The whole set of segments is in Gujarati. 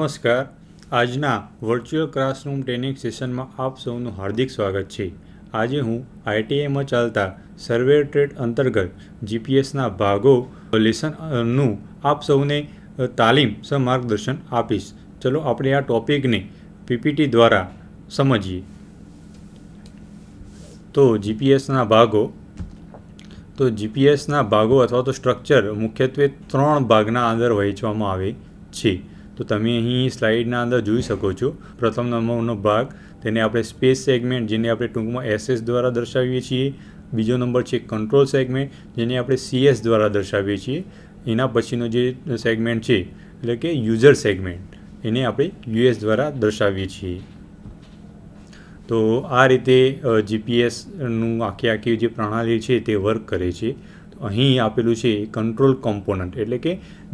નમસ્કાર. આજના વર્ચ્યુઅલ ક્લાસરૂમ ટ્રેનિંગ સેશનમાં આપ સૌનું હાર્દિક સ્વાગત છે. આજે હું આઈટીઆઈમાં ચાલતા સર્વે ટ્રેડ અંતર્ગત જીપીએસના ભાગો લેસનનું આપ સૌને તાલીમ સ માર્ગદર્શન આપીશ. ચલો આપણે આ ટોપિકને પીપીટી દ્વારા સમજીએ. તો જીપીએસના ભાગો, તો જીપીએસના ભાગો અથવા તો સ્ટ્રક્ચર મુખ્યત્વે ત્રણ ભાગના અંદર વહેંચવામાં આવે છે. તો તમે અહીં સ્લાઇડના અંદર જોઈ શકો છો. પ્રથમ નંબરનો ભાગ, તેને આપણે સ્પેસ સેગમેન્ટ, જેને આપણે ટૂંકમાં એસએસ દ્વારા દર્શાવીએ છીએ. બીજો નંબર છે કંટ્રોલ સેગમેન્ટ, જેને આપણે સીએસ દ્વારા દર્શાવીએ છીએ. એના પછીનો જે સેગમેન્ટ છે, એટલે કે યુઝર સેગમેન્ટ, એને આપણે યુએસ દ્વારા દર્શાવીએ છીએ. તો આ રીતે જીપીએસનું આખી આખી જે પ્રણાલી છે તે વર્ક કરે છે. અહીં આપેલું છે કંટ્રોલ કોમ્પોનન્ટ એટલે કે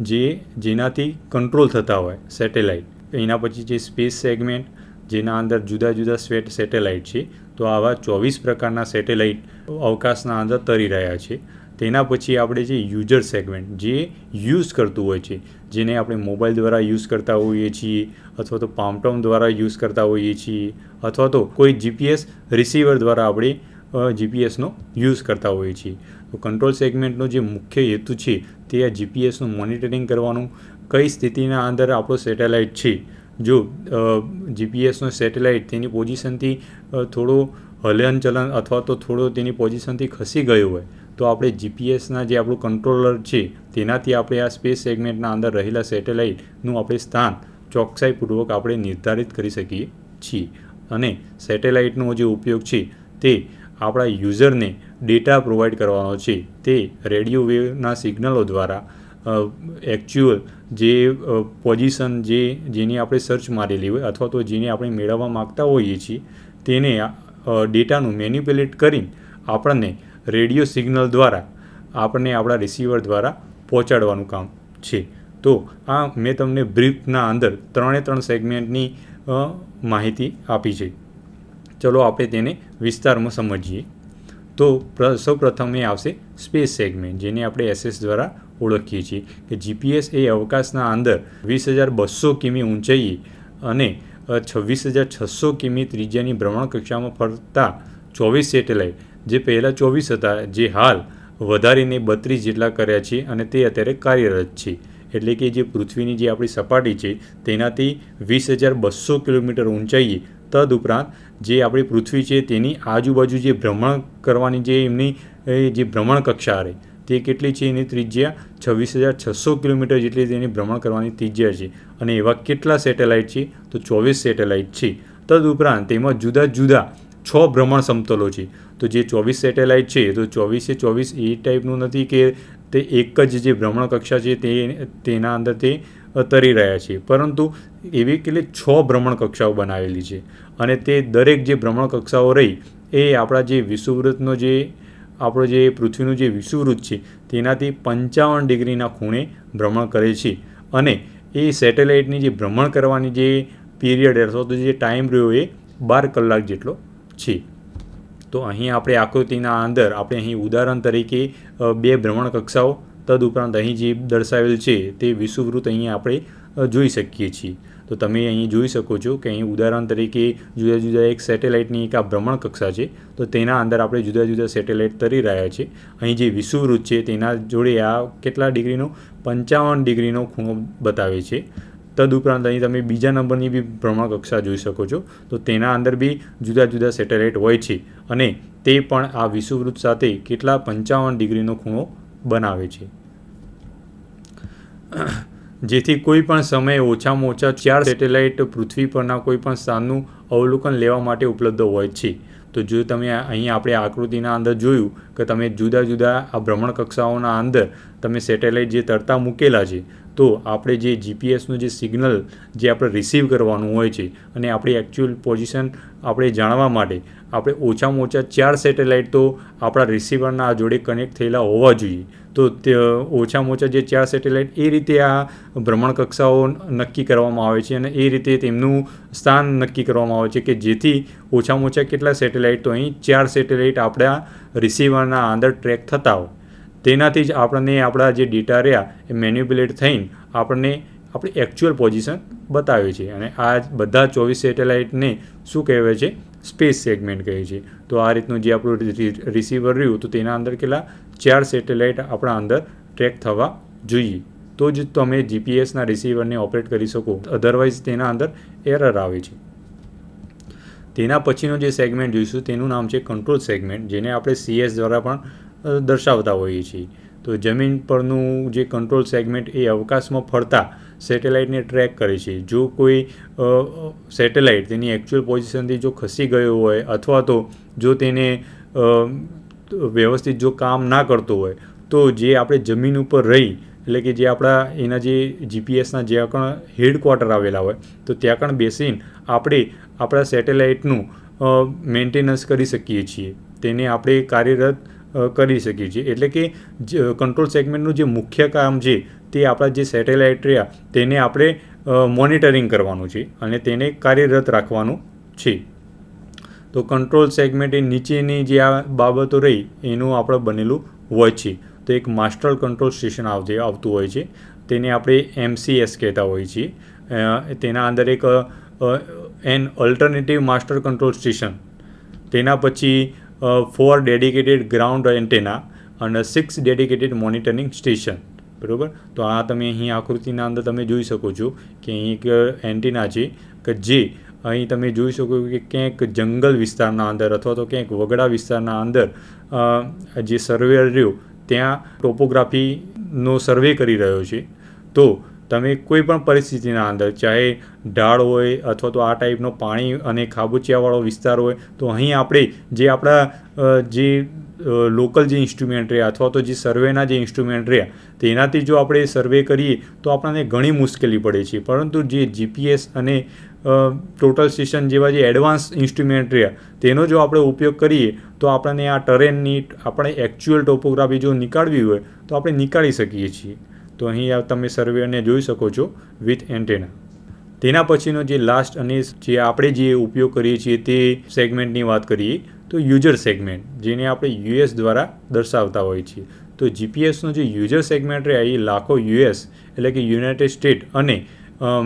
જે જેનાથી કંટ્રોલ થતા હોય સેટેલાઇટ એના પછી જે સ્પેસ સેગમેન્ટ જેના અંદર જુદા જુદા સ્વેટ સેટેલાઇટ છે, તો આવા ચોવીસ પ્રકારના સેટેલાઇટ અવકાશના અંદર તરી રહ્યા છે. તેના પછી આપણે જે યુઝર સેગમેન્ટ જે યુઝ કરતું હોય છે, જેને આપણે મોબાઈલ દ્વારા યુઝ કરતા હોઈએ છીએ, અથવા તો પામટોમ દ્વારા યુઝ કરતા હોઈએ છીએ, અથવા તો કોઈ જીપીએસ રિસીવર દ્વારા આપણે જીપીએસનો યુઝ કરતા હોઈએ છીએ. કંટ્રોલ સેગમેન્ટનો જે મુખ્ય હેતુ છે તે આ જીપીએસનું મોનિટરિંગ કરવાનું. કઈ સ્થિતિના અંદર આપણો સેટેલાઇટ છે? જો જીપીએસનો સેટેલાઇટ તેની પોઝિશનથી થોડો હલનચલન અથવા તો થોડો તેની પોઝિશનથી ખસી ગયો હોય, તો આપણે જીપીએસના જે આપણું કંટ્રોલર છે, તેનાથી આપણે આ સ્પેસ સેગમેન્ટના અંદર રહેલા સેટેલાઇટનું આપણે સ્થાન ચોકસાઈપૂર્વક આપણે નિર્ધારિત કરી શકીએ છીએ. અને સેટેલાઇટનો જે ઉપયોગ છે તે આપણા યુઝરને ડેટા પ્રોવાઈડ કરવાનો છે તે રેડિયો વેવના સિગ્નલો દ્વારા એકચ્યુઅલ જે પોઝિશન જે, જેની આપણે સર્ચ મારેલી હોય અથવા તો જેને આપણે મેળવવા માગતા હોઈએ છીએ, તેને ડેટાનું મેન્યુપ્યુલેટ કરીને આપણને રેડિયો સિગ્નલ દ્વારા, આપણને આપણા રિસીવર દ્વારા પહોંચાડવાનું કામ છે. તો આ મેં તમને બ્રીફના અંદર ત્રણે ત્રણ સેગમેન્ટની માહિતી આપી છે. ચલો આપણે તેને વિસ્તારમાં સમજીએ. તો સૌ પ્રથમ એ આવશે સ્પેસ સેગમેન્ટ, જેને આપણે એસએસ દ્વારા ઓળખીએ છીએ કે જીપીએસ એ અવકાશના અંદર વીસ હજાર બસો કિમી ઊંચાઈએ અને છવ્વીસ હજાર છસો કિમી ત્રિજ્યાની ભ્રમણકક્ષામાં ફરતા ચોવીસ સેટેલાઇટ, જે પહેલાં ચોવીસ હતા, જે હાલ વધારીને બત્રીસ જેટલા કર્યા છે અને તે અત્યારે કાર્યરત છે. એટલે કે જે પૃથ્વીની જે આપણી સપાટી છે, તેનાથી વીસ હજાર બસો કિલોમીટર ઊંચાઈએ તદ ઉપરાંત જે આપણી પૃથ્વી છે તેની આજુબાજુ જે ભ્રમણ કરવાની જે એમની જે ભ્રમણ કક્ષા રહે તે કેટલી છે એની ત્રિજ્યા? છવ્વીસ હજાર છસો કિલોમીટર જેટલી તેની ભ્રમણ કરવાની ત્રિજ્યા છે. અને એવા કેટલા સેટેલાઇટ છે? તો ચોવીસ સેટેલાઇટ છે. તદ ઉપરાંત તેમાં જુદા જુદા છ ભ્રમણ સમતલો છે. તો જે ચોવીસ સેટેલાઇટ છે, તો ચોવીસે ચોવીસ એ ટાઈપનું નથી કે તે એક જ જે ભ્રમણ કક્ષા છે તે, તેના અંદર તે તરી રહ્યા છે પરંતુ એવી કેટલી છ ભ્રમણ કક્ષાઓ બનાવેલી છે. અને તે દરેક જે ભ્રમણ કક્ષાઓ રહી, એ આપણા જે વિષુવવૃત્તનો જે, આપણો જે પૃથ્વીનું જે વિષુવવૃત્ત છે, તેનાથી પંચાવન ડિગ્રીના ખૂણે ભ્રમણ કરે છે. અને એ સેટેલાઇટની જે ભ્રમણ કરવાની જે પીરિયડ અથવા તો જે ટાઈમ રહ્યો એ બાર કલાક જેટલો છે. તો અહીં આપણે આકૃતિના અંદર, આપણે અહીં ઉદાહરણ તરીકે બે ભ્રમણ કક્ષાઓ તદ ઉપરાંત અહીં જે દર્શાવેલ છે તે વિષુવવૃત્ત અહીં આપણે જોઈ શકીએ છીએ. તો તમે અહીં જોઈ શકો છો કે અહીં ઉદાહરણ તરીકે જુદા જુદા એક સેટેલાઇટની એક આ ભ્રમણ કક્ષા છે. તો તેના અંદર આપણે જુદા જુદા સેટેલાઇટ તરી રહ્યા છે. અહીં જે વિષુવવૃત્ત છે તેના જોડે આ કેટલા ડિગ્રીનો? પંચાવન ડિગ્રીનો ખૂણો બતાવે છે. તદ ઉપરાંત અહીં તમે બીજા નંબરની બી ભ્રમણ કક્ષા જોઈ શકો છો. તો તેના અંદર બી જુદા જુદા સેટેલાઇટ હોય છે અને તે પણ આ વિષુવવૃત્ત સાથે કેટલા પંચાવન ડિગ્રીનો ખૂણો બનાવે છે. જેથી કોઈ પણ સમયે ઓછામાં ઓછા ચાર સેટેલાઇટ પૃથ્વી પરના કોઈ પણ સ્થાનનું અવલોકન લેવા માટે ઉપલબ્ધ હોય છે. તો જો તમે અહીં આપણે આકૃતિના અંદર જોયું કે તમે જુદા જુદા આ ભ્રમણ કક્ષાઓના અંદર તમે સેટેલાઇટ જે તરતા મૂકેલા છે તો આપણે જે જીપીએસનું જે સિગ્નલ જે આપણે રિસીવ કરવાનું હોય છે અને આપણી એકચ્યુઅલ પોઝિશન આપણે જાણવા માટે આપણે ઓછામાં ઓછા ચાર સેટેલાઇટ તો આપણા રિસીવરના જોડે કનેક્ટ થયેલા હોવા જોઈએ. તો તે ઓછામાં ઓછા જે ચાર સેટેલાઇટ એ રીતે આ ભ્રમણકક્ષાઓ નક્કી કરવામાં આવે છે અને એ રીતે તેમનું સ્થાન નક્કી કરવામાં આવે છે કે જેથી ઓછામાં ઓછા કેટલા સેટેલાઇટ તો અહીં ચાર સેટેલાઇટ આપણા રિસીવરના અંદર ટ્રેક થતા હોય. તેનાથી જ આપણને આપણા જે ડેટા રહ્યા, એ મેન્યુપ્યુલેટ થઈને આપણને આપણી એકચ્યુઅલ પોઝિશન બતાવે છે. અને આ બધા ચોવીસ સેટેલાઇટને શું કહેવાય છે? સ્પેસ સેગમેન્ટ કહે છે. તો આ રીતનું જે આપણું રિસીવર રહ્યું, તો તેના અંદર કેટલા? ચાર સેટેલાઇટ આપણા અંદર ટ્રેક થવા જોઈએ. તો જ તમે જીપીએસના રિસીવરને ઓપરેટ કરી શકો. અધરવાઇઝ તેના અંદર એરર આવે છે. તેના પછીનો જે સેગમેન્ટ જોઈશું, તેનું નામ છે કંટ્રોલ સેગમેન્ટ જેને આપણે સીએસ દ્વારા પણ દર્શાવતા હોઈએ છીએ. તો જમીન પરનું જે કંટ્રોલ સેગમેન્ટ એ અવકાશમાં ફરતા સેટેલાઇટને ટ્રેક કરે છે. જો કોઈ સેટેલાઇટ તેની એકચ્યુઅલ પોઝિશનથી જો ખસી ગયો હોય અથવા તો જો તેને વ્યવસ્થિત જો કામ ના કરતો હોય, તો જે આપણે જમીન ઉપર રહી, એટલે કે જે આપણા એના જે જીપીએસના જ્યાં પણ હેડક્વાર્ટર આવેલા હોય, તો ત્યાં પણ બેસીને આપણે આપણા સેટેલાઇટનું મેન્ટેનન્સ કરી શકીએ છીએ. તેને આપણે કાર્યરત કરી શકીએ છીએ. એટલે કે કંટ્રોલ સેગમેન્ટનું જે મુખ્ય કામ છે, તે આપણા જે સેટેલાઇટ રહ્યા, તેને આપણે મોનિટરિંગ કરવાનું છે અને તેને કાર્યરત રાખવાનું છે. તો કંટ્રોલ સેગમેન્ટ એ નીચેની જે આ બાબતો રહી, એનું આપણે બનેલું હોય છે. તો એક માસ્ટર કંટ્રોલ સ્ટેશન આવતી આવતું હોય છે. તેને આપણે એમસીએસ કહેતા હોઈએ છીએ તેના અંદર એક an alternative master control station તેના પછી ફોર ડેડિકેટેડ ગ્રાઉન્ડ એન્ટેના અને સિક્સ ડેડિકેટેડ મોનિટરિંગ સ્ટેશન બરાબર? તો આ તમે અહીં આકૃતિના અંદર તમે જોઈ શકો છો કે અહીં એક એન્ટેના છે કે જે અહીં તમે જોઈ શકો કે ક્યાંક જંગલ વિસ્તારના અંદર અથવા તો ક્યાંક વગડા વિસ્તારના અંદર જે સર્વેર રહ્યો, ત્યાં ટોપોગ્રાફીનો સર્વે કરી રહ્યો છે. તો તમે કોઈ પણ પરિસ્થિતિના અંદર, ચાહે ઢાળ હોય અથવા તો આ ટાઈપનો પાણી અને ખાબોચિયાવાળો વિસ્તાર હોય, તો અહીં આપણે જે આપણા જે લોકલ જે ઇન્સ્ટ્રુમેન્ટ રહ્યા અથવા તો જે સર્વેના જે ઇન્સ્ટ્રુમેન્ટ રહ્યા તેનાથી જો આપણે સર્વે કરીએ, તો આપણને ઘણી મુશ્કેલી પડે છે. પરંતુ જે જીપીએસ અને ટોટલ સ્ટેશન જેવા જે એડવાન્સ ઇન્સ્ટ્રુમેન્ટ રહ્યા, તેનો જો આપણે ઉપયોગ કરીએ, તો આપણને આ ટરેનની આપણે એકચ્યુઅલ ટોપોગ્રાફી જો નીકાળવી હોય, તો આપણે નીકાળી શકીએ છીએ. તો અહીં તમે સર્વેને જોઈ શકો છો વિથ એન્ટેના. તેના પછીનો જે લાસ્ટ અને જે આપણે જે ઉપયોગ કરીએ છીએ તે સેગમેન્ટની વાત કરીએ, તો યુઝર સેગમેન્ટ જેને આપણે યુએસ દ્વારા દર્શાવતા હોઈએ છીએ. તો જીપીએસનો જે યુઝર સેગમેન્ટ રહે, એ લાખો યુએસ એટલે કે યુનાઇટેડ સ્ટેટ અને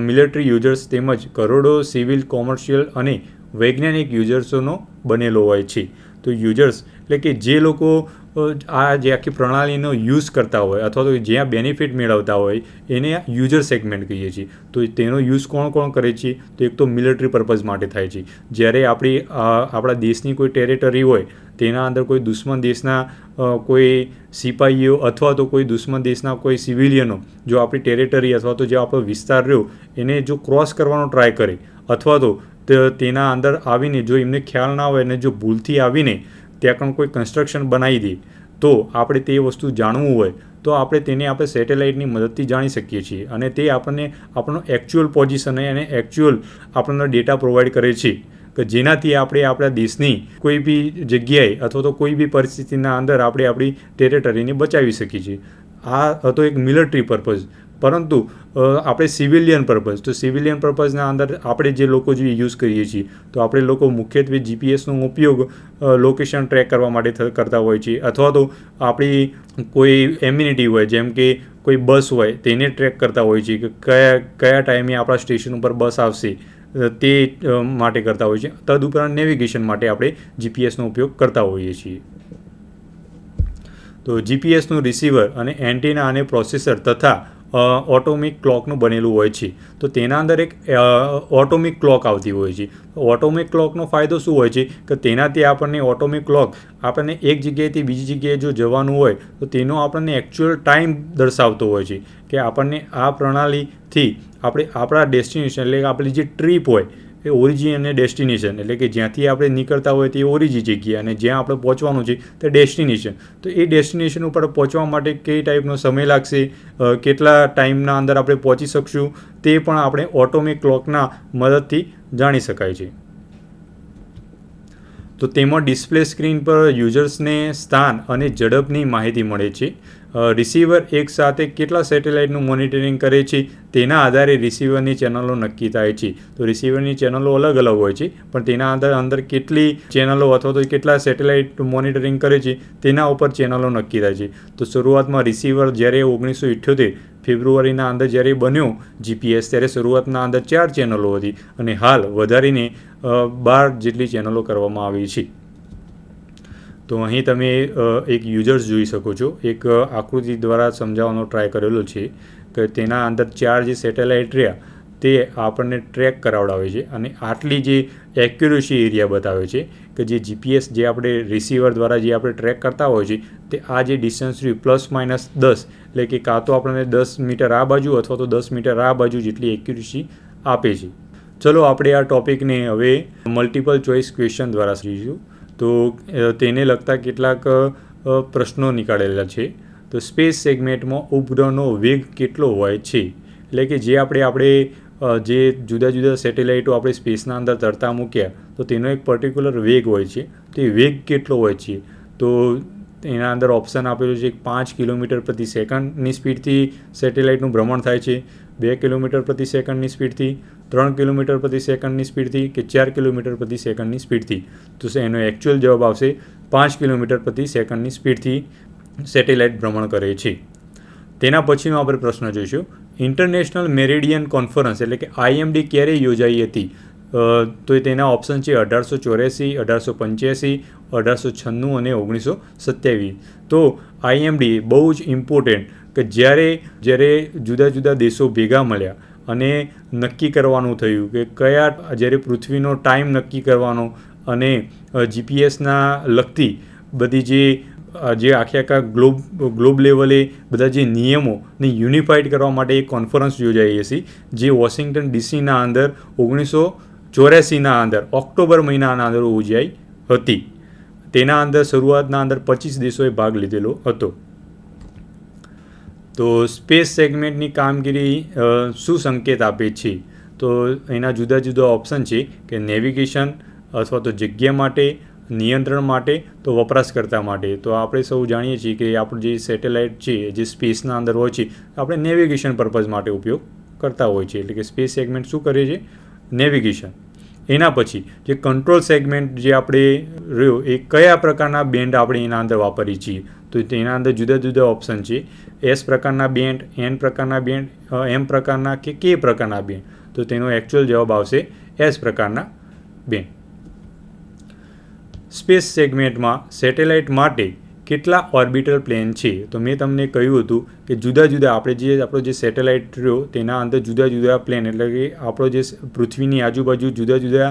મિલિટરી યુઝર્સ તેમજ કરોડો સિવિલ કોમર્શિયલ અને વૈજ્ઞાનિક યુઝર્સોનો બનેલો હોય છે. તો યુઝર્સ એટલે કે જે લોકો આ જે આખી પ્રણાલીનો યુઝ કરતા હોય અથવા તો જ્યાં બેનિફિટ મેળવતા હોય, એને યુઝર સેગમેન્ટ કહીએ છીએ. તો તેનો યુઝ કોણ કોણ કરે છે? તો એક તો મિલિટરી પર્પઝ માટે થાય છે. જ્યારે આપણી આપણા દેશની કોઈ ટેરેટરી હોય, તેના અંદર કોઈ દુશ્મન દેશના કોઈ સિપાહીઓ અથવા તો કોઈ દુશ્મન દેશના કોઈ સિવિલિયનો જો આપણી ટેરેટરી અથવા તો જે આપણો વિસ્તાર રહ્યો, એને જો ક્રોસ કરવાનો ટ્રાય કરે અથવા તો, તેના અંદર આવીને જો એમને ખ્યાલ ના હોય અને જો ભૂલથી આવીને ત્યાં પણ કોઈ કન્સ્ટ્રક્શન બનાવી દે, તો આપણે તે વસ્તુ જાણવું હોય, તો આપણે તેને આપણે સેટેલાઇટની મદદથી જાણી શકીએ છીએ. અને તે આપણને આપણો એકચ્યુઅલ પોઝિશન અને એકચ્યુઅલ આપણને ડેટા પ્રોવાઈડ કરે છે. કે જેનાથી આપણે આપણા દેશની કોઈ બી જગ્યાએ અથવા તો કોઈ બી પરિસ્થિતિના અંદર આપણે આપણી ટેરેટરીને બચાવી શકીએ છીએ. આ હતો એક મિલિટરી પર્પઝ પરંતુ આપણે સિવિલિયન પર્પઝ, તો સિવિલિયન પર્પઝના અંદર આપણે જે લોકો જે યુઝ કરીએ છીએ, તો આપણે લોકો મુખ્યત્વે જીપીએસનો ઉપયોગ લોકેશન ટ્રેક કરવા માટે કરતા હોય છે અથવા તો આપણી કોઈ એમ્યુનિટી હોય, જેમ કે કોઈ બસ હોય, તેને ટ્રેક કરતા હોય છે કે કયા કયા ટાઈમે આપણા સ્ટેશન ઉપર બસ આવશે તે માટે કરતા હોય છે તદુપરાંત નેવિગેશન માટે આપણે જીપીએસનો ઉપયોગ કરતા હોઈએ છીએ. તો જીપીએસનું રિસીવર અને એન્ટીના અને પ્રોસેસર તથા ઓટોમિક ક્લોકનું બનેલું હોય છે. તો તેના અંદર એક ઓટોમિક ક્લોક આવતી હોય છે. ઓટોમિક ક્લોકનો ફાયદો શું હોય છે? કે તેનાથી આપણને ઓટોમિક ક્લોક આપણને એક જગ્યાએથી બીજી જગ્યાએ જો જવાનું હોય, તો તેનો આપણને એકચ્યુઅલ ટાઈમ દર્શાવતો હોય છે. કે આપણને આ પ્રણાલીથી આપણે આપણા ડેસ્ટિનેશન એટલે આપણી જે ટ્રીપ હોય એ ઓરિજિન અને ડેસ્ટિનેશન એટલે કે જ્યાંથી આપણે નીકળતા હોય તે ઓરિજિન જગ્યા અને જ્યાં આપણે પહોંચવાનું છે તે ડેસ્ટિનેશન તો એ ડેસ્ટિનેશન ઉપર પહોંચવા માટે કઈ ટાઈપનો સમય લાગશે કેટલા ટાઈમના અંદર આપણે પહોંચી શકશું, તે પણ આપણે ઓટોમિક ક્લોકના મદદથી જાણી શકાય છે. તો તેમાં ડિસ્પ્લે સ્ક્રીન પર યુઝર્સને સ્થાન અને ઝડપની માહિતી મળે છે. રિસીવર એક સાથે કેટલા સેટેલાઇટનું મોનિટરિંગ કરે છે, તેના આધારે રિસીવરની ચેનલો નક્કી થાય છે. તો રિસીવરની ચેનલો અલગ અલગ હોય છે, પણ તેના અંદર અંદર કેટલી ચેનલો અથવા તો કેટલા સેટેલાઇટ મોનિટરિંગ કરે છે, તેના ઉપર ચેનલો નક્કી થાય છે. તો શરૂઆતમાં રિસીવર જ્યારે ઓગણીસો ઇઠ્યોતેર ફેબ્રુઆરીના અંદર જ્યારે બન્યો જીપીએસ ત્યારે શરૂઆતના અંદર ચાર ચેનલો હતી અને હાલ વધારીને બાર જેટલી ચેનલો કરવામાં આવી છે. તો અહીં તમે એક યુઝર્સ જોઈ શકો છો. એક આકૃતિ દ્વારા સમજાવવાનો ટ્રાય કરેલો છે કે તેના અંદર ચાર જે સેટેલાઇટ રહ્યા, તે આપણને ટ્રેક કરાવડાવે છે અને આટલી જે એક્યુરેસી એરિયા બતાવે છે કે જે જીપીએસ જે આપણે રિસીવર દ્વારા જે આપણે ટ્રેક કરતા હોય છે, તે આ જે ડિસ્ટન્સ રહ્યું પ્લસ માઇનસ દસ, એટલે કે કાં તો આપણને દસ મીટર આ બાજુ અથવા તો દસ મીટર આ બાજુ જેટલી એક્યુરેસી આપે છે. ચલો આપણે આ ટોપિકને હવે મલ્ટિપલ ચોઇસ ક્વેશ્ચન દ્વારા સમજીશું. તો તેને લગતા કેટલાક પ્રશ્નો નીકાળેલા છે. તો સ્પેસ સેગમેન્ટમાં ઉપગ્રહનો વેગ કેટલો હોય છે? એટલે કે જે આપણે આપણે જે જુદા જુદા સેટેલાઇટો આપણે સ્પેસના અંદર તરતા મૂક્યા, તો તેનો એક પર્ટિક્યુલર વેગ હોય છે. તે વેગ કેટલો હોય છે? તો એના અંદર ઓપ્શન આપેલું છે પાંચ કિલોમીટર પ્રતિ સેકન્ડની સ્પીડથી સેટેલાઇટનું ભ્રમણ થાય છે, બે કિલોમીટર પ્રતિ સેકન્ડની સ્પીડથી. ત્રણ કિલોમીટર પ્રતિ સેકન્ડની સ્પીડથી કે ચાર કિલોમીટર પ્રતિ સેકન્ડની સ્પીડથી? તો એનો એકચ્યુઅલ જવાબ આવશે પાંચ કિલોમીટર પ્રતિ સેકન્ડની સ્પીડથી સેટેલાઇટ ભ્રમણ કરે છે. તેના પછીનો આપણે પ્રશ્ન જોઈશું. ઇન્ટરનેશનલ મેરેડિયન કોન્ફરન્સ એટલે કે આઈએમડી ક્યારે યોજાઈ હતી? તો તેના ઓપ્શન છે અઢારસો ચોર્યાસી, અઢારસો પંચ્યાસી, અઢારસો છન્નું અને ઓગણીસો સત્યાવીસ. તો આઈએમડી બહુ જ ઇમ્પોર્ટન્ટ કે જ્યારે જ્યારે જુદા જુદા દેશો ભેગા મળ્યા અને નક્કી કરવાનું થયું કે કયા જ્યારે પૃથ્વીનો ટાઈમ નક્કી કરવાનો અને જીપીએસના લગતી બધી જે જે આખે આખા ગ્લોબ ગ્લોબ લેવલે બધા જે નિયમોને યુનિફાઈડ કરવા માટે એક કોન્ફરન્સ યોજાઈ હતી જે વોશિંગ્ટન ડીસીના અંદર ઓગણીસો ચોર્યાસીના અંદર, ઓક્ટોબર મહિનાના અંદર યોજાઈ હતી. તેના અંદર શરૂઆતના અંદર પચીસ દેશોએ ભાગ લીધેલો હતો. તો સ્પેસ સેગમેન્ટની કામગીરી શું સંકેત આપે છે? તો એના જુદા જુદા ઓપ્શન છે કે નેવિગેશન અથવા તો જગ્યા માટે, નિયંત્રણ માટે, તો વપરાશકર્તા માટે. તો આપણે સૌ જાણીએ છીએ કે આપણું જે સેટેલાઇટ છે, જે સ્પેસના અંદર હોય છે, આપણે નેવિગેશન પર્પઝ માટે ઉપયોગ કરતા હોય છે. એટલે કે સ્પેસ સેગમેન્ટ શું કરે છે? નેવિગેશન. એના પછી જે કંટ્રોલ સેગમેન્ટ જે આપણે રહ્યો એ કયા પ્રકારના બેન્ડ આપણે એના અંદર વાપરીએ છીએ? તો તેના અંદર જુદા જુદા ઓપ્શન છે. એસ પ્રકારના બેન્ડ એન પ્રકારના બેન્ડ એમ પ્રકારના કે કે પ્રકારના બેન્ડ તો તેનો એકચ્યુઅલ જવાબ આવશે એસ પ્રકારના બેન્ડ સ્પેસ સેગમેન્ટમાં સેટેલાઇટ માટે કેટલા ઓર્બિટલ પ્લેન છે? તો મેં તમને કહ્યું હતું કે જુદા જુદા આપણે જે આપણો જે સેટેલાઇટ રહ્યો, તેના અંદર જુદા જુદા પ્લેન એટલે કે આપણો જે પૃથ્વીની આજુબાજુ જુદા જુદા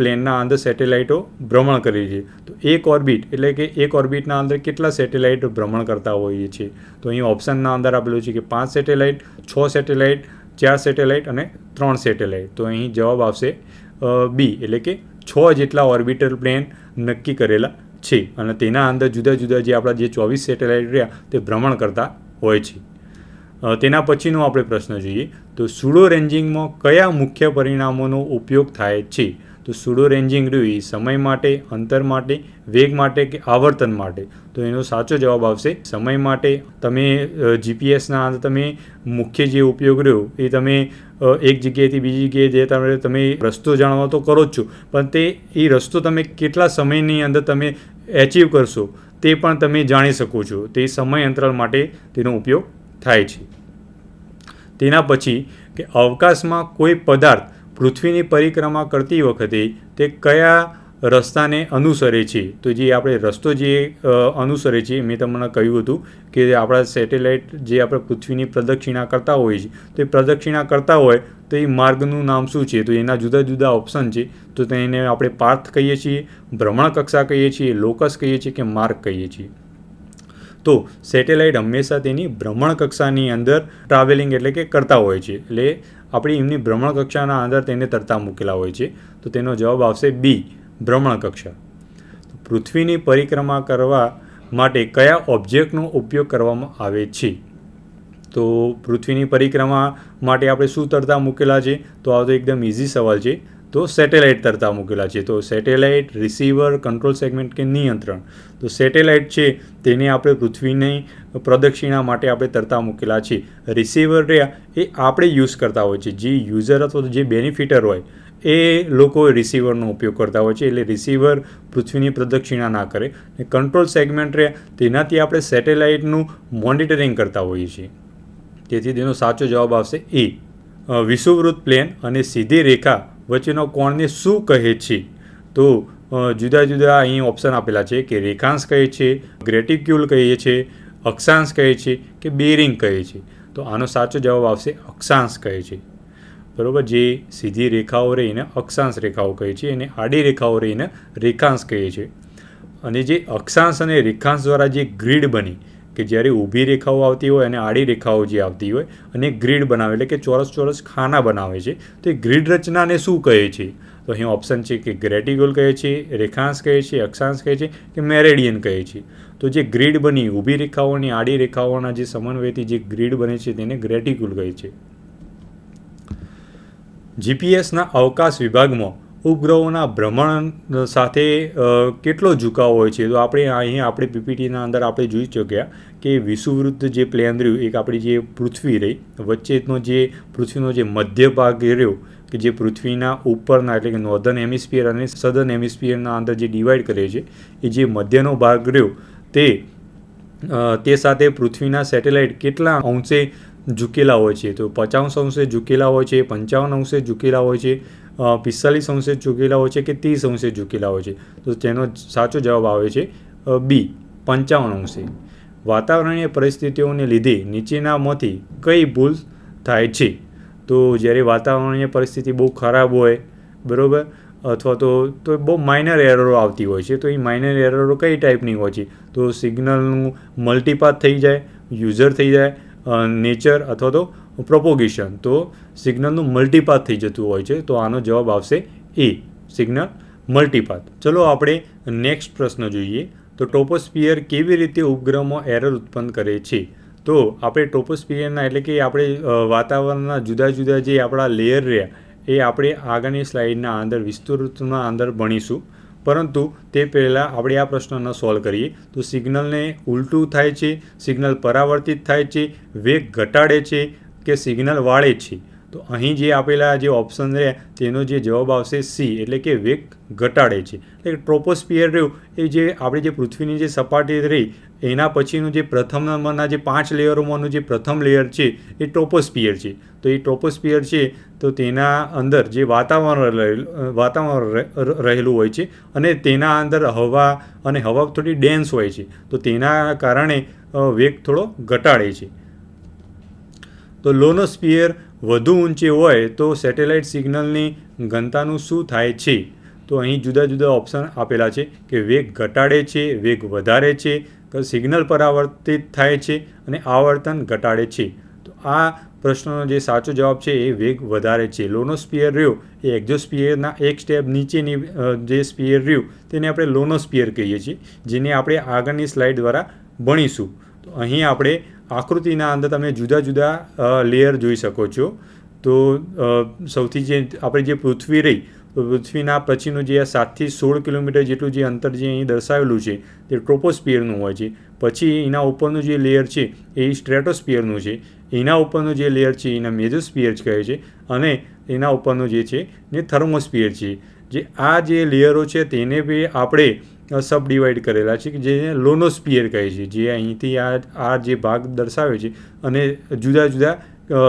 પ્લેનના અંદર સેટેલાઇટો ભ્રમણ કરે છે. તો એક ઓર્બિટ એટલે કે એક ઓર્બિટના અંદર કેટલા સેટેલાઇટ ભ્રમણ કરતા હોઈએ છીએ? તો અહીં ઓપ્શનના અંદર આપેલું છે કે પાંચ સેટેલાઇટ છ સેટેલાઇટ ચાર સેટેલાઇટ અને ત્રણ સેટેલાઇટ તો અહીં જવાબ આવશે બી એટલે કે છ જેટલા ઓર્બિટલ પ્લેન નક્કી કરેલા છે. અને તેના અંદર જુદા જુદા જે આપણા જે ચોવીસ સેટેલાઇટ રહ્યા, તે ભ્રમણ કરતા હોય છે. તેના પછીનો આપણે પ્રશ્ન જોઈએ. તો સુડો રેન્જિંગમાં કયા મુખ્ય પરિણામોનો ઉપયોગ થાય છે? તો સુડો રેન્જિંગ રહ્યું એ સમય માટે, અંતર માટે, વેગ માટે કે આવર્તન માટે? તો એનો સાચો જવાબ આવશે સમય માટે. તમે જીપીએસના અંદર તમે મુખ્ય જે ઉપયોગ રહ્યો, એ તમે એક જગ્યાએથી બીજી જગ્યાએ જે તમે તમે રસ્તો જાણવા તો કરો જ છો. પણ તે, એ રસ્તો તમે કેટલા સમયની અંદર તમે એચીવ કરશો, તે પણ તમે જાણી શકો છો. તે સમય અંતરાલ માટે તેનો ઉપયોગ થાય છે. તેના પછી કે અવકાશમાં કોઈ પદાર્થ પૃથ્વીની પરિક્રમા કરતી વખતે તે કયા રસ્તાને અનુસરે છે. તો જે આપણે રસ્તો જે અનુસરે છે, મેં તમને કહ્યું હતું કે આપણા સેટેલાઇટ જે આપણે પૃથ્વીની પ્રદક્ષિણા કરતા હોઈએ છીએ તો એ પ્રદક્ષિણા કરતા હોય તો એ માર્ગનું નામ શું છે? તો એના જુદા જુદા ઓપ્શન છે. તો તેને આપણે પાર્થ કહીએ છીએ, ભ્રમણ કક્ષા કહીએ છીએ, લોકસ કહીએ છીએ કે માર્ગ કહીએ છીએ. તો સેટેલાઇટ હંમેશા તેની ભ્રમણ કક્ષાની અંદર ટ્રાવેલિંગ એટલે કે કરતા હોય છે. એટલે આપણી એમની ભ્રમણ કક્ષાના અંદર તેને તરતા મૂકેલા હોય છે. તો તેનો જવાબ આવશે બી. ભ્રમણ કક્ષા પૃથ્વીની પરિક્રમા કરવા માટે કયા ઓબ્જેક્ટનો ઉપયોગ કરવામાં આવે છે? તો પૃથ્વીની પરિક્રમા માટે આપણે શું તરતા મૂકેલા છે? તો આ તો એકદમ ઇઝી સવાલ છે. તો સેટેલાઇટ તરતા મૂકેલા છે. તો સેટેલાઇટ રિસીવર કંટ્રોલ સેગમેન્ટ કે નિયંત્રણ. તો સેટેલાઇટ છે તેને આપણે પૃથ્વીની પ્રદક્ષિણા માટે આપણે તરતા મૂકેલા છે. રિસીવર રહ્યા એ આપણે યુઝ કરતા હોય છે. જે યુઝર અથવા તો જે બેનિફિટર હોય એ લોકો રિસીવરનો ઉપયોગ કરતા હોય છે. એટલે રિસીવર પૃથ્વીની પ્રદક્ષિણા ના કરે. ને કંટ્રોલ સેગમેન્ટ રહે. તેનાથી આપણે સેટેલાઇટનું મોનિટરિંગ કરતા હોઈએ છીએ. તેથી તેનો સાચો જવાબ આવશે એ. વિષુવવૃત્ત પ્લેન અને સીધી રેખા વચ્ચેનો કોણને શું કહે છે? તો જુદા જુદા અહીં ઓપ્શન આપેલા છે કે રેખાંશ કહે છે ગ્રેટિક્યુલ કહીએ છે, અક્ષાંશ કહે છે કે બેરિંગ કહે છે. તો આનો સાચો જવાબ આવશે અક્ષાંશ કહે છે. બરોબર, જે સીધી રેખાઓ રહીને અક્ષાંશ રેખાઓ કહે છે અને આડી રેખાઓ રહીને રેખાંશ કહે છે. અને જે અક્ષાંશ અને રેખાંશ દ્વારા જે ગ્રીડ બની કે જ્યારે ઊભી રેખાઓ આવતી હોય અને આડી રેખાઓ જે આવતી હોય અને ગ્રીડ બનાવે એટલે કે ચોરસ ચોરસ ખાના બનાવે છે. તો એ ગ્રીડ રચનાને શું કહે છે? તો અહીં ઓપ્શન છે કે ગ્રેટિગોલ કહે છે, રેખાંશ કહે છે, અક્ષાંશ કહે છે કે મેરેડિયન કહે છે. તો જે ગ્રીડ બની ઊભી રેખાઓ અને આડી રેખાઓના જે સમન્વયથી જે ગ્રીડ બને છે તેને ગ્રેટિગુલ કહે છે. જીપીએસના અવકાશ વિભાગમાં ઉપગ્રહોના ભ્રમણ સાથે કેટલો ઝુકાવ હોય છે? તો આપણે અહીં આપણે પીપીટીના અંદર આપણે જોઈ ચૂક્યા કે વિષુવવૃત્ત જે પ્લેન રહ્યું, એક આપણી જે પૃથ્વી રહી, વચ્ચેનો જે પૃથ્વીનો જે મધ્ય ભાગ રહ્યો, કે જે પૃથ્વીના ઉપરના એટલે કે નોર્ધન હેમિસ્ફિયર અને સધર્ન હેમિસ્ફિયરના અંદર જે ડિવાઈડ કરે છે, એ જે મધ્યનો ભાગ રહ્યો, તે તે સાથે પૃથ્વીના સેટેલાઇટ કેટલા અંશે ઝૂકેલા હોય છે. તો પચાસ અંશે ઝૂકેલા હોય છે, પંચાવન અંશે ઝૂકેલા હોય છે પિસ્તાલીસ અંશે ઝૂકેલા હોય છે કે ત્રીસ અંશે ઝૂકેલા હોય છે. તો તેનો સાચો જવાબ આવે છે બી, પંચાવન અંશે. વાતાવરણીય પરિસ્થિતિઓને લીધે નીચેનામાંથી કઈ ભૂલ થાય છે? તો જ્યારે વાતાવરણીય પરિસ્થિતિ બહુ ખરાબ હોય, બરાબર? અથવા તો તો બહુ માઇનર એરરો આવતી હોય છે. તો એ માઇનર એરરો કઈ ટાઈપની હોય છે? તો સિગ્નલનું મલ્ટીપાથ થઈ જાય યુઝર થઈ જાય નેચર અથવા તો પ્રોપોગેશન તો સિગ્નલનું મલ્ટીપાથ થઈ જતું હોય છે, તો આનો જવાબ આવશે એ સિગ્નલ મલ્ટીપાથ ચલો આપણે નેક્સ્ટ પ્રશ્ન જોઈએ. તો ટોપોસ્પિયર કેવી રીતે ઉપગ્રહમાં એરર ઉત્પન્ન કરે છે? તો આપણે ટોપોસ્પિયરના એટલે કે આપણે વાતાવરણના જુદા જુદા જે આપણા લેયર રહ્યા, એ આપણે આગળની સ્લાઇડના અંદર, વિસ્તૃતના અંદર ભણીશું. પરંતુ તે પહેલાં આપણે આ પ્રશ્નનો સોલ્વ કરીએ. તો સિગ્નલને ઉલટું થાય છે, સિગ્નલ પરાવર્તિત થાય છે, વેગ ઘટાડે છે કે સિગ્નલ વાળે છે. તો અહીં જે આપેલા જે ઓપ્શન રહ્યા તેનો જે જવાબ આવશે સી એટલે કે વેગ ઘટાડે છે. એટલે ટ્રોપોસ્પિયર રહ્યું, એ જે આપણી જે પૃથ્વીની જે સપાટી રહી એના પછીનું જે પ્રથમ નંબરના જે પાંચ લેયરોમાંનું જે પ્રથમ લેયર છે, એ ટ્રોપોસ્પિયર છે. તો એ ટ્રોપોસ્પિયર છે, તો તેના અંદર જે વાતાવરણ વાતાવરણ રહેલું હોય છે અને તેના અંદર હવા અને હવા થોડી ડેન્સ હોય છે. તો તેના કારણે વેગ થોડો ઘટાડે છે. તો લોનોસ્પિયર વધુ ઊંચે હોય તો સેટેલાઇટ સિગ્નલની ઘનતાનું શું થાય છે? તો અહીં જુદા જુદા ઓપ્શન આપેલા છે કે વેગ ઘટાડે છે, વેગ વધારે છે કે સિગ્નલ પરાવર્તિત થાય છે અને આવર્તન ઘટાડે છે. તો આ પ્રશ્નનો જે સાચો જવાબ છે એ વેગ વધારે છે. લોનોસ્પિયર રહ્યો એ એક્ઝોસ્પિયરના એક સ્ટેપ નીચેની જે સ્પિયર રહ્યું તેને આપણે લોનોસ્પિયર કહીએ છીએ, જેને આપણે આગળની સ્લાઇડ દ્વારા ભણીશું. તો અહીં આપણે આકૃતિના અંદર તમે જુદા જુદા લેયર જોઈ શકો છો. તો સૌથી જે આપણે જે પૃથ્વી રહી તો પૃથ્વીના પછીનું જે સાતથી સોળ કિલોમીટર જેટલું જે અંતર જે અહીં દર્શાવેલું છે, તે ટ્રોપોસ્પિયરનું હોય છે. પછી એના ઉપરનું જે લેયર છે, એ સ્ટ્રેટોસ્પિયરનું છે. એના ઉપરનું જે લેયર છે, એના મેજોસ્પિયર કહે છે અને એના ઉપરનું જે છે એ થર્મોસ્પિયર છે. જે આ જે લેયરો છે, તેને બી આપણે સબ ડિવાઈડ કરેલા છે, કે જેને લોનોસ્પિયર કહે છે. જે અહીંથી આ આ જે ભાગ દર્શાવે છે અને જુદા જુદા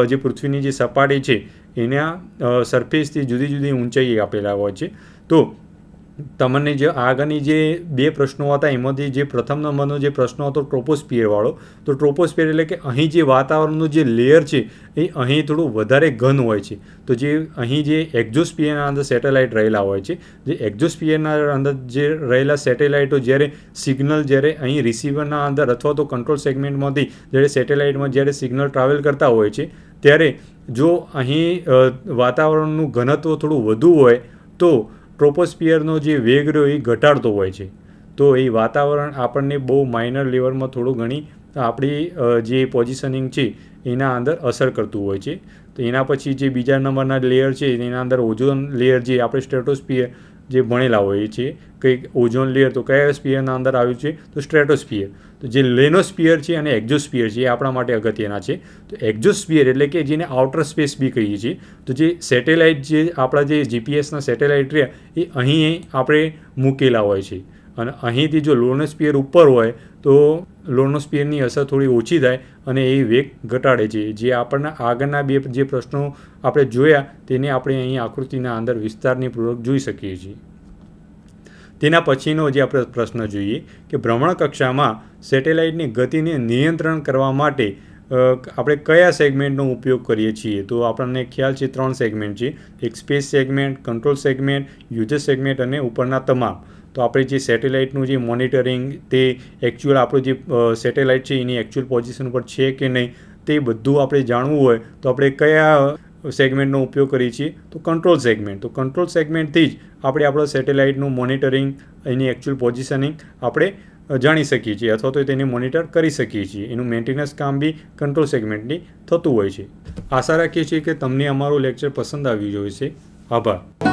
જે પૃથ્વીની જે સપાટી છે એના સરફેસથી જુદી જુદી ઊંચાઈ આપેલા હોય છે. તો તમને જે આગળની જે બે પ્રશ્નો હતા, એમાંથી જે પ્રથમ નંબરનો જે પ્રશ્ન હતો ટ્રોપોસ્પિયરવાળો તો ટ્રોપોસ્પિયર એટલે કે અહીં જે વાતાવરણનું જે લેયર છે, એ અહીં થોડું વધારે ઘન હોય છે. તો જે અહીં જે એક્ઝોસ્પિયરના અંદર સેટેલાઇટ રહેલા હોય છે, જે એક્ઝોસ્પિયરના અંદર જે રહેલા સેટેલાઇટો જ્યારે સિગ્નલ જ્યારે અહીં રિસીવરના અંદર અથવા તો કંટ્રોલ સેગમેન્ટમાંથી જ્યારે સેટેલાઇટમાં જ્યારે સિગ્નલ ટ્રાવેલ કરતા હોય છે, ત્યારે જો અહીં વાતાવરણનું ઘનત્વ થોડું વધુ હોય, તો ટ્રોપોસ્પિયરનો જે વેગ રહ્યો એ ઘટાડતો હોય છે. તો એ વાતાવરણ આપણને બહુ માઇનર લેવલમાં થોડું ઘણી આપણી જે પોઝિશનિંગ છે, એના અંદર અસર કરતું હોય છે. તો એના પછી જે બીજા નંબરના લેયર છે, એના અંદર ઓઝોન લેયર જે આપણે સ્ટ્રેટોસ્પિયર જે ભણેલા હોઈએ છીએ કંઈક ઓઝોન લેયર તો કયા સ્પિયરના અંદર આવ્યું છે, તો સ્ટ્રેટોસ્પિયર તો જે લેનોસ્પિયર છે અને એક્ઝોસ્પિયર છે એ આપણા માટે અગત્યના છે. તો એક્ઝોસ્પિયર એટલે કે જેને આઉટર સ્પેસ બી કહીએ છીએ, તો જે સેટેલાઇટ જે આપણા જે જીપીએસના સેટેલાઇટ રહ્યા, એ અહીં આપણે મૂકેલા હોય છે. અને અહીંથી જો લોનોસ્પિયર ઉપર હોય, તો લોનોસ્પિયરની અસર થોડી ઓછી થાય અને એ વેગ ઘટાડે છે. જે આપણને આગળના બે જે પ્રશ્નો આપણે જોયા, તેને આપણે અહીં આકૃતિના અંદર વિસ્તારની પૂર્વક જોઈ શકીએ છીએ. તેના પછીનો જે આપણે પ્રશ્ન જોઈએ, કે ભ્રમણ કક્ષામાં સેટેલાઇટની ગતિને નિયંત્રણ કરવા માટે આપણે કયા સેગમેન્ટનો ઉપયોગ કરીએ છીએ? તો આપણને ખ્યાલ છે ત્રણ સેગમેન્ટ છે. એક space segment, control segment user segment અને ઉપરના તમામ. તો આપણે જે સેટેલાઇટનું જે મોનિટરિંગ, તે એકચ્યુઅલ આપણું જે સેટેલાઇટ છે, એની એકચ્યુઅલ પોઝિશન ઉપર છે કે નહીં, તે બધું આપણે જાણવું હોય, તો આપણે કયા સેગમેન્ટનો ઉપયોગ કરીએ છીએ? તો કંટ્રોલ સેગમેન્ટ તો કંટ્રોલ સેગમેન્ટથી જ આપણે આપણા સેટેલાઇટનું મોનિટરિંગ, એની એકચ્યુઅલ પોઝિશનિંગ આપણે જાણી શકીએ છીએ, અથવા તો તેને મોનિટર કરી શકીએ છીએ. એનું મેન્ટેનન્સ કામ બી કંટ્રોલ સેગમેન્ટની થતું હોય છે. આશા રાખીએ છીએ કે તમને અમારું લેક્ચર પસંદ આવ્યું જોઈએ છે આભાર.